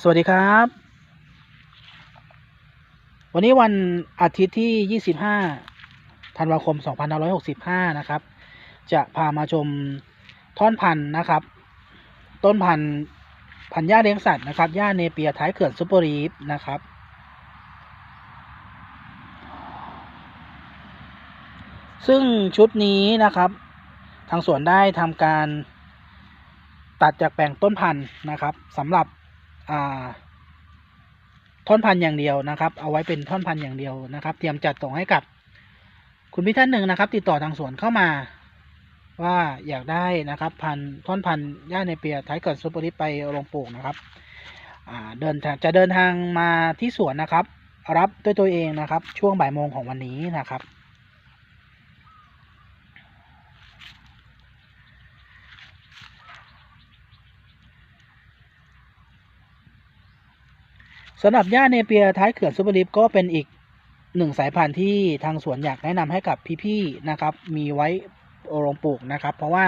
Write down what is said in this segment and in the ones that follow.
สวัสดีครับ วันนี้วันอาทิตย์ที่ 25 ธันวาคม 2565 นะครับ จะพามาชมท่อนพันธุ์นะครับ ต้นพันธุ์พันธุ์หญ้าเลี้ยงสัตว์นะครับหญ้าเนเปียท้ายเขื่อนซุปเปอร์รีฟนะครับ ซึ่งชุดนี้นะครับ ทางสวนได้ทำการตัดจากแปลงต้นพันธุ์นะครับสำหรับ อ่าท่อนพันอย่างเดียวนะครับ เอาไว้เป็นท่อนพันอย่างเดียวนะครับ เตรียมจัดส่งให้กับ คุณพี่ท่านหนึ่งนะครับ ติดต่อทางสวนเข้ามา ว่าอยากได้นะครับพันท่อนพันหญ้าในเปียท้ายเกิดซูเปอร์ลิปไปลงปลูกนะครับเดินจะเดินทางมาที่สวนนะครับ รับด้วยตัวเองนะครับ ช่วงบ่ายโมงของวันนี้นะครับ สำหรับหญ้าเนเปียท้ายเขื่อนซูเปอร์ลิฟก็เป็นอีกหนึ่งสายพันธุ์ที่ทางสวนอยากแนะนำให้กับพี่ๆนะครับ มีไว้ลงปลูกนะครับ เพราะว่า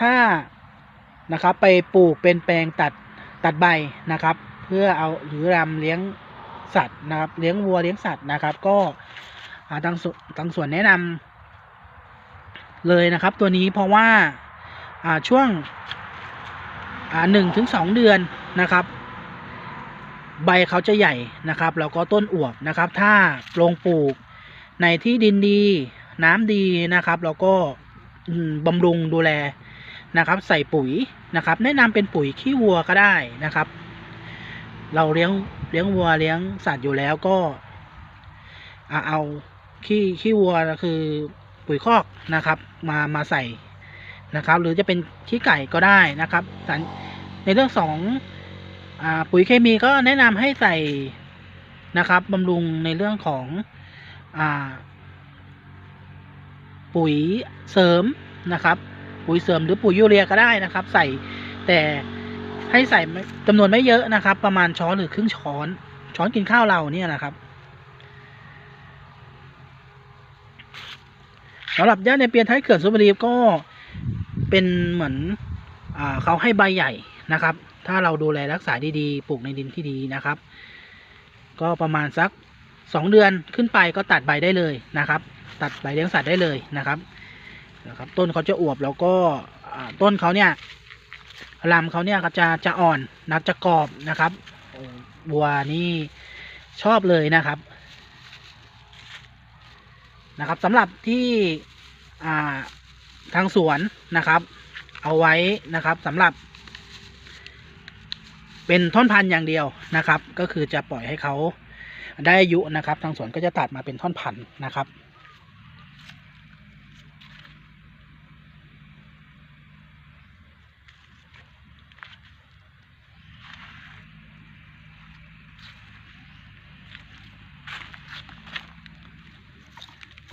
ถ้านะครับไปปลูกเป็นแปลงตัดตัดใบนะครับ เพื่อเอาหรือรำเลี้ยงสัตว์นะครับ เลี้ยงวัวเลี้ยงสัตว์นะครับ ก็ทางสวนทางสวนแนะนำเลยนะครับ ตัวนี้เพราะว่าช่วงหนึ่งถึงสองเดือนนะครับ ใบเขาจะใหญ่นะครับ แล้วก็ต้นอวบนะครับ ถ้าลงปลูกในที่ดินดีน้ำดีนะครับ แล้วก็อืมบำรุงดูแลนะครับ ใส่ปุ๋ยนะครับ แนะนำเป็นปุ๋ยขี้วัวก็ได้นะครับ เราเลี้ยงเลี้ยงวัวเลี้ยงสัตว์อยู่แล้วก็เอาขี้ขี้วัวคือปุ๋ยคอกนะครับ มามาใส่นะครับ หรือจะเป็นขี้ไก่ก็ได้นะครับในเรื่องสอง ปุ๋ยเคมีก็แนะนำให้ใส่นะครับบำรุงในเรื่องของอปุ๋ยเสริมนะครับ ปุ๋ยเสริมหรือปุ๋ยยูเรียก็ได้นะครับ ใส่แต่ให้ใส่จำนวนไม่เยอะนะครับ ประมาณช้อนหรือครึ่งช้อน ช้อนกินข้าวเราเนี่ยนะครับสำหรับย่าในเปียนท้ายเขื่อนสุบรีก็เป็นเหมือนอเขาให้ใบใหญ่นะครับ ถ้าเราดูแลรักษาดีๆ ปลูกในดินที่ดีนะครับ ก็ประมาณสักสองเดือนขึ้นไปก็ตัดใบได้เลยนะครับ ตัดใบเลี้ยงสัตว์ได้เลยนะครับนะครับ ต้นเขาจะอวบแล้วก็ต้นเขาเนี่ยลำเขาเนี่ยก็จะจะอ่อนนับจะกรอบนะครับบัวนี่ชอบเลยนะครับนะครับสำหรับที่ทางสวนนะครับ เอาไว้นะครับสำหรับ เป็นท่อนพันธุ์อย่างเดียวนะครับ ก็คือจะปล่อยให้เขาได้อายุนะครับ ทางสวนก็จะตัดมาเป็นท่อนพันธุ์นะครับ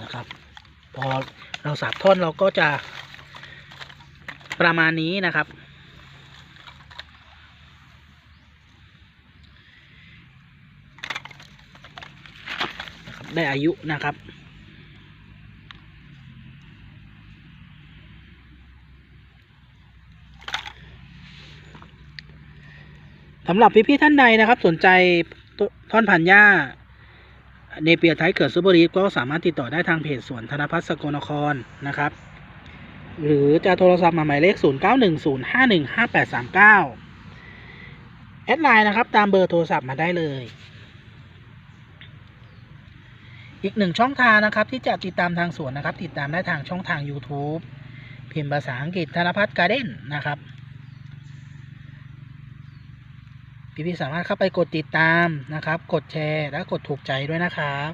นะครับพอเราสับท่อนเราก็จะประมาณนี้นะครับ นะครับ ได้อายุนะครับ สำหรับพี่ๆท่านใดนะครับ สนใจท่อนพันหญ้าเนเปียไทยเกิดซูเปอร์ลีฟก็สามารถติดต่อได้ทางเพจสวนธนพัฒน์สกลนครนะครับ หรือจะโทรศัพท์มาหมายเลข 0910515839 แอดไลน์นะครับ ตามเบอร์โทรศัพท์มาได้เลย อีกหนึ่งช่องทางนะครับ ที่จะติดตามทางสวนนะครับ ติดตามได้ทางช่องทาง YouTube พิมพ์ภาษาอังกฤษธนพัฒน์การ์เด้นนะครับพี่ๆสามารถเข้าไปกดติดตามนะครับ กดแชร์และกดถูกใจด้วยนะครับ